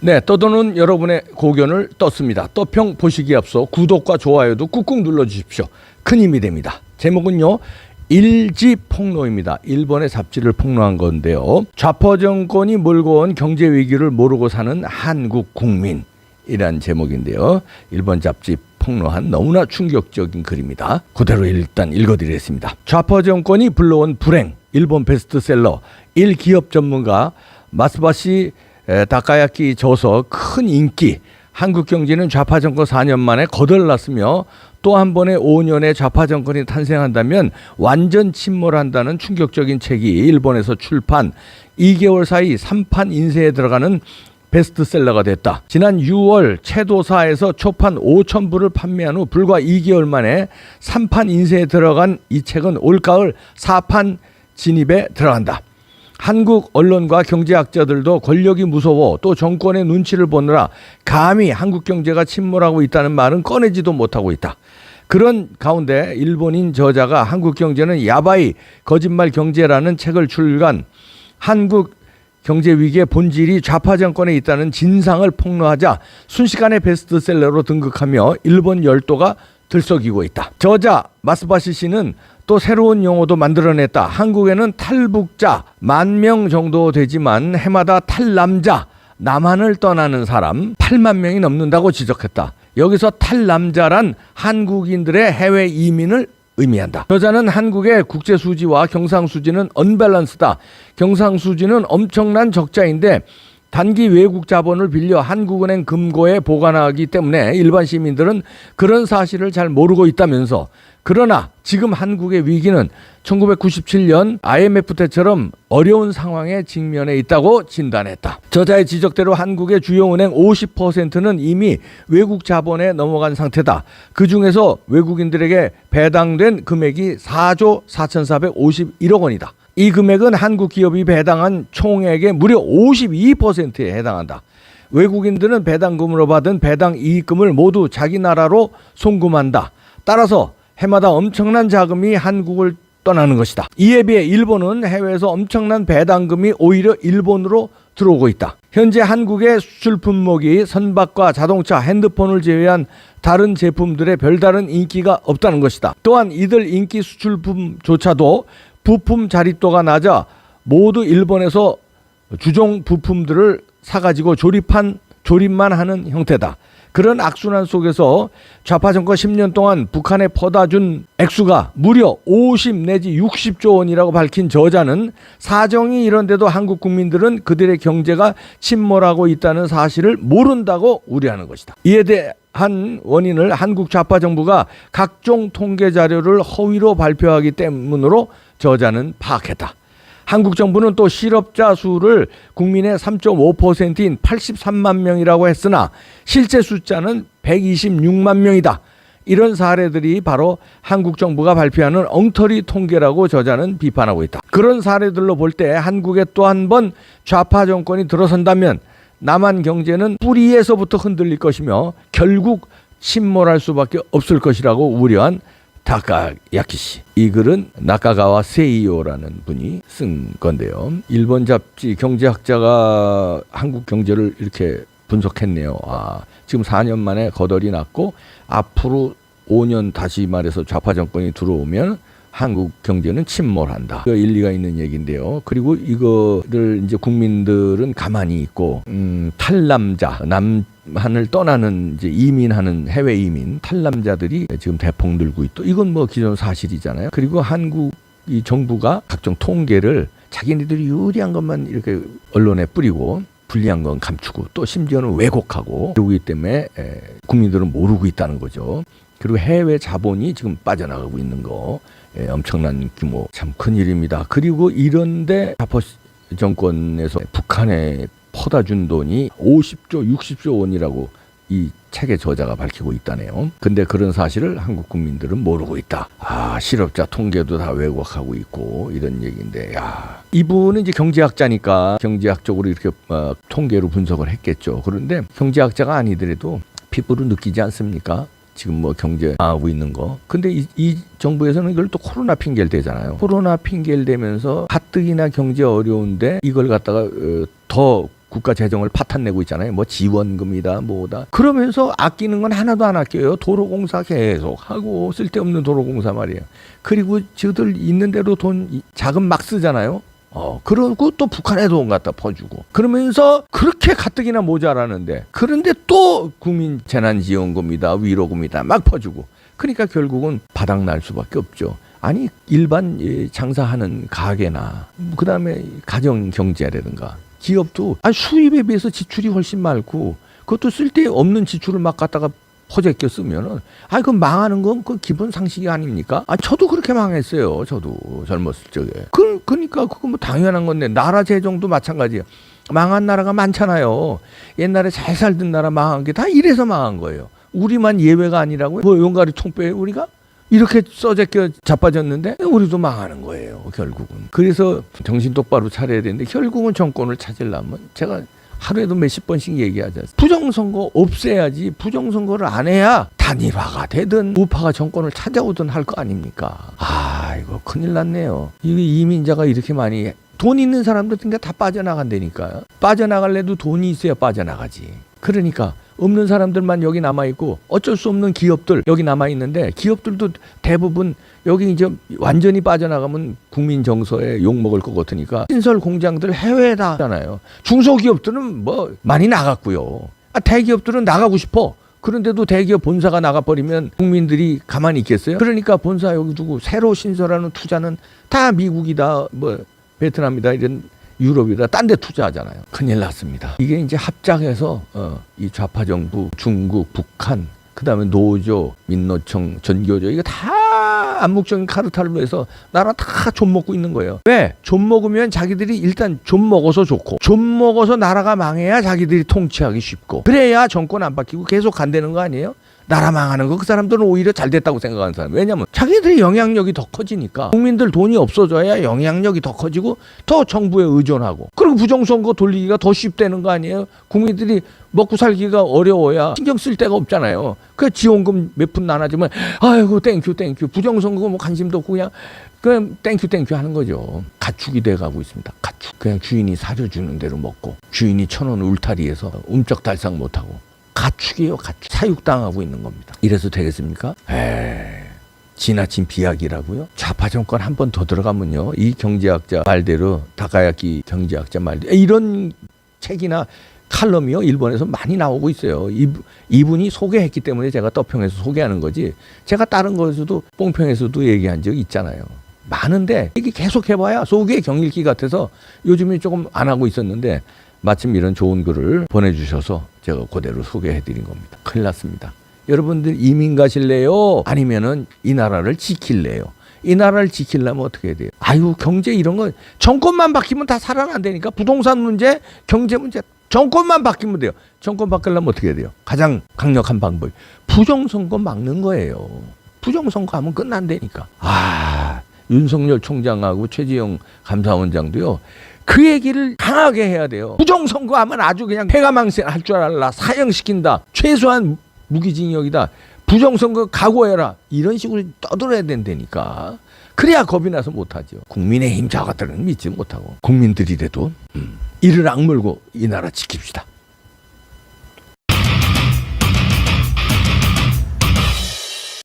네, 떠도는 여러분의 고견을 떴습니다. 떠평 보시기에 앞서 구독과 좋아요도 꾹꾹 눌러주십시오. 큰 힘이 됩니다. 제목은요. 일지 폭로입니다. 일본의 잡지를 폭로한 건데요. 좌파 정권이 몰고 온 경제 위기를 모르고 사는 한국 국민이란 제목인데요. 일본 잡지 폭로한 너무나 충격적인 글입니다. 그대로 일단 읽어드리겠습니다. 좌파 정권이 불러온 불행, 일본 베스트셀러, 일 기업 전문가 마스바시 에, 다카야키 저서 큰 인기. 한국 경제는 좌파 정권 4년 만에 거덜났으며 또 한 번의 5년의 좌파 정권이 탄생한다면 완전 침몰한다는 충격적인 책이 일본에서 출판 2개월 사이 3판 인쇄에 들어가는 베스트셀러가 됐다. 지난 6월 채도사에서 초판 5천 부를 판매한 후 불과 2개월 만에 3판 인쇄에 들어간 이 책은 올가을 4판 진입에 들어간다. 한국 언론과 경제학자들도 권력이 무서워 또 정권의 눈치를 보느라 감히 한국 경제가 침몰하고 있다는 말은 꺼내지도 못하고 있다. 그런 가운데 일본인 저자가 한국 경제는 야바이 거짓말 경제라는 책을 출간 한국 경제 위기의 본질이 좌파 정권에 있다는 진상을 폭로하자 순식간에 베스트셀러로 등극하며 일본 열도가 들썩이고 있다. 저자 마스바시 씨는 또 새로운 용어도 만들어냈다. 한국에는 탈북자 만 명 정도 되지만 해마다 탈남자 남한을 떠나는 사람 8만 명이 넘는다고 지적했다. 여기서 탈남자란 한국인들의 해외 이민을 의미한다. 저자는 한국의 국제 수지와 경상 수지는 언밸런스다. 경상 수지는 엄청난 적자인데 단기 외국 자본을 빌려 한국은행 금고에 보관하기 때문에 일반 시민들은 그런 사실을 잘 모르고 있다면서 그러나 지금 한국의 위기는 1997년 IMF 때처럼 어려운 상황에 직면해 있다고 진단했다. 저자의 지적대로 한국의 주요 은행 50%는 이미 외국 자본에 넘어간 상태다. 그 중에서 외국인들에게 배당된 금액이 4조 4,451억 원이다. 이 금액은 한국 기업이 배당한 총액의 무려 52%에 해당한다. 외국인들은 배당금으로 받은 배당 이익금을 모두 자기 나라로 송금한다. 따라서 해마다 엄청난 자금이 한국을 떠나는 것이다. 이에 비해 일본은 해외에서 엄청난 배당금이 오히려 일본으로 들어오고 있다. 현재 한국의 수출 품목이 선박과 자동차, 핸드폰을 제외한 다른 제품들의 별다른 인기가 없다는 것이다. 또한 이들 인기 수출품조차도 부품 자립도가 낮아 모두 일본에서 주종 부품들을 사가지고 조립한 조립만 하는 형태다. 그런 악순환 속에서 좌파 정권 10년 동안 북한에 퍼다 준 액수가 무려 50 내지 60조 원이라고 밝힌 저자는 사정이 이런데도 한국 국민들은 그들의 경제가 침몰하고 있다는 사실을 모른다고 우려하는 것이다. 이에 대한 원인을 한국 좌파 정부가 각종 통계 자료를 허위로 발표하기 때문으로 저자는 파악했다. 한국 정부는 또 실업자 수를 국민의 3.5%인 83만 명이라고 했으나 실제 숫자는 126만 명이다. 이런 사례들이 바로 한국 정부가 발표하는 엉터리 통계라고 저자는 비판하고 있다. 그런 사례들로 볼 때 한국에 또 한 번 좌파 정권이 들어선다면 남한 경제는 뿌리에서부터 흔들릴 것이며 결국 침몰할 수밖에 없을 것이라고 우려한 다카야키 씨. 이 글은 나카가와 세이오라는 분이 쓴 건데요. 일본 잡지 경제학자가 한국 경제를 이렇게 분석했네요. 아, 지금 4년 만에 거덜이 났고 앞으로 5년 다시 말해서 좌파 정권이 들어오면 한국 경제는 침몰한다. 그 일리가 있는 얘기인데요. 그리고 이거를 이제 국민들은 가만히 있고 음, 탈남자 남 한을 떠나는 이제 이민하는 해외 이민 탈남자들이 지금 대폭 늘고 있다. 이건 뭐 기존 사실이잖아요. 그리고 한국 이 정부가 각종 통계를 자기네들이 유리한 것만 이렇게 언론에 뿌리고 불리한 건 감추고 또 심지어는 왜곡하고 그러기 때문에 에, 국민들은 모르고 있다는 거죠. 그리고 해외 자본이 지금 빠져나가고 있는 거 예, 엄청난 규모 참 큰일입니다. 그리고 이런데 자포 정권에서 북한에 퍼다 준 돈이 50조 60조 원이라고 이 책의 저자가 밝히고 있다네요. 근데 그런 사실을 한국 국민들은 모르고 있다. 아, 실업자 통계도 다 왜곡하고 있고 이런 얘기인데 야. 이분은 이제 경제학자니까 경제학적으로 이렇게 어, 통계로 분석을 했겠죠. 그런데 경제학자가 아니더라도 피부로 느끼지 않습니까? 지금 뭐 경제 하고 있는 거. 근데 이, 이 정부에서는 이걸 또 코로나 핑계를 대잖아요. 코로나 핑계를 대면서 가뜩이나 경제 어려운데 이걸 갖다가 어, 더 국가 재정을 파탄내고 있잖아요. 뭐 지원금이다 뭐다. 그러면서 아끼는 건 하나도 안 아껴요. 도로공사 계속 하고 쓸데없는 도로공사 말이에요. 그리고 저들 있는 대로 돈 이- 자금 막 쓰잖아요. 어, 그러고 또 북한에 돈 갖다 퍼주고. 그러면서 그렇게 가뜩이나 모자라는데. 그런데 또 국민 재난지원금이다, 위로금이다 막 퍼주고. 그러니까 결국은 바닥날 수밖에 없죠. 아니, 일반 예, 장사하는 가게나, 그 다음에 가정 경제라든가, 기업도 아니, 수입에 비해서 지출이 훨씬 많고, 그것도 쓸데없는 지출을 막 갖다가 퍼제껴 쓰면은 아 그 망하는 건 그 기본 상식이 아닙니까? 아 저도 그렇게 망했어요. 저도 젊었을 적에. 그 그러니까 그거 뭐 당연한 건데 나라 재정도 마찬가지예요. 망한 나라가 많잖아요. 옛날에 잘 살던 나라 망한 게 다 이래서 망한 거예요. 우리만 예외가 아니라고 뭐 용가리 통뼈에 우리가 이렇게 써제껴 자빠졌는데 우리도 망하는 거예요 결국은 그래서 정신 똑바로 차려야 되는데 결국은 정권을 찾으려면 제가 하루에도 몇십 번씩 얘기하자. 부정선거 없애야지. 부정선거를 안 해야 단일화가 되든 우파가 정권을 찾아오든 할 거 아닙니까? 아, 이거 큰일 났네요. 이게 이민자가 이렇게 많이 돈 있는 사람들 그러니까 다 빠져나간다니까요. 빠져나갈래도 돈이 있어야 빠져나가지. 그러니까 없는 사람들만 여기 남아 있고 어쩔 수 없는 기업들 여기 남아 있는데 기업들도 대부분 여기 이제 완전히 빠져나가면 국민 정서에 욕 먹을 것 같으니까 신설 공장들 해외에다 하잖아요. 중소기업들은 뭐 많이 나갔고요. 아, 대기업들은 나가고 싶어. 그런데도 대기업 본사가 나가버리면 국민들이 가만히 있겠어요? 그러니까 본사 여기 두고 새로 신설하는 투자는 다 미국이다, 뭐 베트남이다 이런 유럽이다 딴데 투자하잖아요. 큰일 났습니다. 이게 이제 합작해서 어, 이 좌파 정부, 중국, 북한, 그 다음에 노조, 민노총, 전교조 이거 다 암묵적인 카르텔로 해서 나라 다좀 먹고 있는 거예요. 왜? 좀 먹으면 자기들이 일단 좀 먹어서 좋고 좀 먹어서 나라가 망해야 자기들이 통치하기 쉽고 그래야 정권 안 바뀌고 계속 간다는 거 아니에요? 나라 망하는 거 그 사람들은 오히려 잘 됐다고 생각하는 사람. 왜냐면 자기들이 영향력이 더 커지니까 국민들 돈이 없어져야 영향력이 더 커지고 더 정부에 의존하고 그리고 부정선거 돌리기가 더 쉽다는 거 아니에요? 국민들이 먹고 살기가 어려워야 신경 쓸 데가 없잖아요. 그 지원금 몇 푼 나눠주면 아이고 땡큐 땡큐 부정선거 뭐 관심도 없고 그냥 그냥 땡큐 땡큐 하는 거죠. 가축이 돼 가고 있습니다. 가축. 그냥 주인이 사줘주는 대로 먹고 주인이 천 원 울타리에서 움쩍달싹 못하고 가축이에요, 가축. 사육당하고 있는 겁니다. 이래서 되겠습니까? 에이, 지나친 비약이라고요? 좌파 정권 한 번 더 들어가면요, 이 경제학자 말대로 다카야키 경제학자 말대로 이런 책이나 칼럼이요 일본에서 많이 나오고 있어요. 이, 이분이 소개했기 때문에 제가 떠평에서 소개하는 거지. 제가 다른 거에서도 뽕평에서도 얘기한 적 있잖아요. 많은데 이게 계속 해봐야 속의 경일기 같아서 요즘에 조금 안 하고 있었는데 마침 이런 좋은 글을 보내주셔서 제가 그대로 소개해드린 겁니다. 큰일 났습니다. 여러분들 이민 가실래요? 아니면은 이 나라를 지킬래요? 이 나라를 지키려면 어떻게 해야 돼요? 아유 경제 이런 건 정권만 바뀌면 다 살아난다니까 부동산 문제, 경제 문제 정권만 바뀌면 돼요. 정권 바꾸려면 어떻게 해야 돼요? 가장 강력한 방법이 부정선거 막는 거예요. 부정선거 하면 끝난다니까. 아 윤석열 총장하고 최지영 감사원장도요. 그 얘기를 강하게 해야 돼요. 부정선거 하면 아주 그냥 폐가망신 할 줄 알라. 사형시킨다. 최소한 무기징역이다. 부정선거 각오해라. 이런 식으로 떠들어야 된다니까. 그래야 겁이 나서 못하죠. 국민의힘 저 같들은 믿지 못하고 국민들이라도 음, 이를 악물고 이 나라 지킵시다.